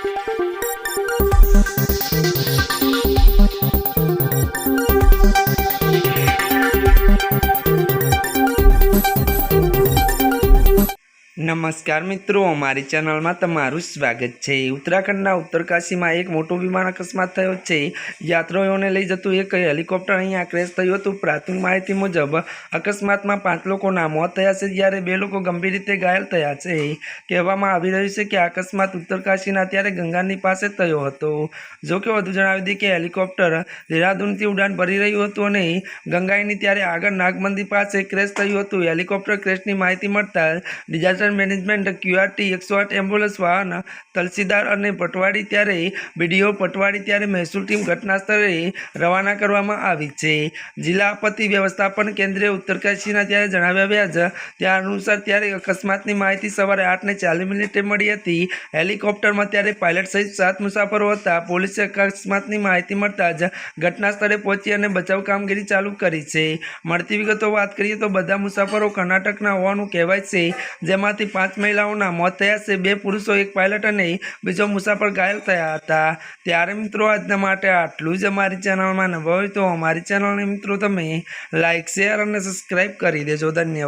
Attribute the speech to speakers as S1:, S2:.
S1: Thank you. નમસ્કાર મિત્રો, અમારી ચેનલમાં તમારું સ્વાગત છે. ઉત્તરાખંડના ઉત્તરકાશીમાં એક મોટો વિમાન અકસ્માત થયો છે. યાત્રાઓને લઈ જતું એક હેલિકોપ્ટર અહીંયા ક્રેશ થયું હતું. પ્રાથમિક માહિતી મુજબ, અકસ્માતમાં પાંચ લોકોના મોત થયા છે, જ્યારે બે લોકો ગંભીર રીતે ઘાયલ થયા છે. કહેવામાં આવી રહ્યું છે કે અકસ્માત ઉત્તરકાશીના ત્યારે ગંગાની પાસે થયો હતો. જો કે વધુ જણાવી દઈએ કે હેલિકોપ્ટર દેહરાદૂનથી ઉડાન ભરી રહ્યું હતું અને ગંગાઈની ત્યારે આગળ નાગમંદી પાસે ક્રેશ થયું હતું. હેલિકોપ્ટર ક્રેશની માહિતી મળતા ડિઝાસ્ટર મેનેજમેન્ટ ક્યુઆરટી એકસો આઠ એમ્બ્યુલન્સ વાહન તલસીદાર અને પટવાડી ત્યારે બીડીઓ પટવાડી ત્યારે મહેસૂલ ટીમ ઘટના સ્થળે રવાના કરવામાં આવી છે. જિલ્લા આપત્તિ વ્યવસ્થાપન કેન્દ્રે ઉત્તરકાશીના ત્યારે જણાવ્યા વ્યાજ, ત્યાં અનુસાર ત્યારે અકસ્માતની માહિતી સવારે આઠને ચાલીસ મિનિટે મળી હતી. હેલિકોપ્ટરમાં ત્યારે પાયલટ સહિત સાત મુસાફરો હતા. પોલીસે અકસ્માતની માહિતી મળતા જ ઘટના સ્થળે પહોંચી અને બચાવ કામગીરી ચાલુ કરી છે. મળતી વિગતો વાત કરીએ તો બધા મુસાફરો કર્ણાટકના હોવાનું કહેવાય છે જેમાંથી પાંચ મહિલાઓના મોત થયા છે. બે પુરુષો, એક પાયલટ અને બીજો મુસાફર ઘાયલ થયા હતા. ત્યારે મિત્રો, આજના માટે આટલું જ અમારી ચેનલમાં નવા હોય તો અમારી ચેનલને મિત્રો, તમે લાઇક શેર અને સબસ્ક્રાઈબ કરી દેજો. ધન્યવાદ.